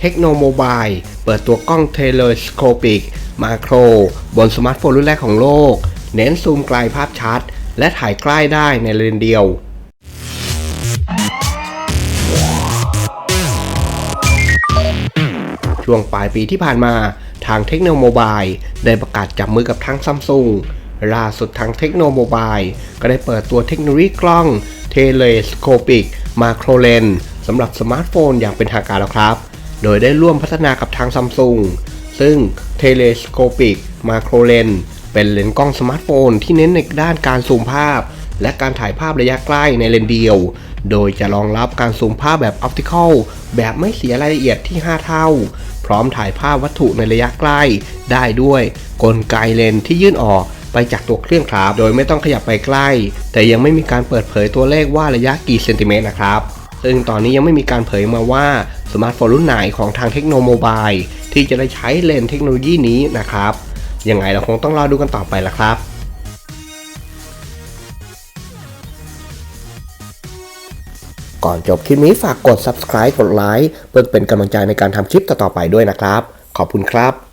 เทคโนโมบายเปิดตัวกล้องเทเลสโคปิกมาโคร บนสมาร์ทโฟนรุ่นแรกของโลก เน้นซูมไกลภาพชัด และถ่ายใกล้ได้ในเลนเดียว ช่วงปลายปีที่ผ่านมาทางเทคโนโมบายได้ประกาศจับมือกับทางซัมซุงล่าสุดทางเทคโนโมบายก็ได้เปิดตัวเทคโนโลยีกล้องเทเลสโคปิกมาโครเลนสำหรับสมาร์ทโฟนอย่างเป็นทางการแล้วครับ โดยได้ร่วมพัฒนากับทางซัมซุงซึ่งเทเลสโคปิกมาโครเลนเป็นเลนส์กล้องสมาร์ทโฟนที่เน้นในด้านการซูมภาพ และการถ่ายภาพระยะใกล้ในเลนส์เดียว โดยจะรองรับการซูมภาพแบบออปติคอลแบบไม่เสียรายละเอียดที่ 5 เท่า พร้อมถ่ายภาพวัตถุในระยะใกล้ได้ด้วย กลไกเลนส์ที่ยื่นออกไปจากตัวเครื่องครับ โดยไม่ต้องขยับไปใกล้ แต่ยังไม่มีการเปิดเผยตัวเลขว่าระยะกี่เซนติเมตรนะครับ ซึ่งตอนนี้ยังไม่มีการเผยมาว่า สมาร์ทโฟนรุ่นไหนของทางเทคโนโมบายที่จะได้ใช้เลนเทคโนโลยีนี้นะครับ ยังไงเราคงต้องรอดูกันต่อไปละครับก่อนจบคลิปนี้ฝากกด subscribe กดไลค์เพื่อเป็นกำลังใจในการทำคลิปต่อๆไปด้วยนะครับ ขอบคุณครับ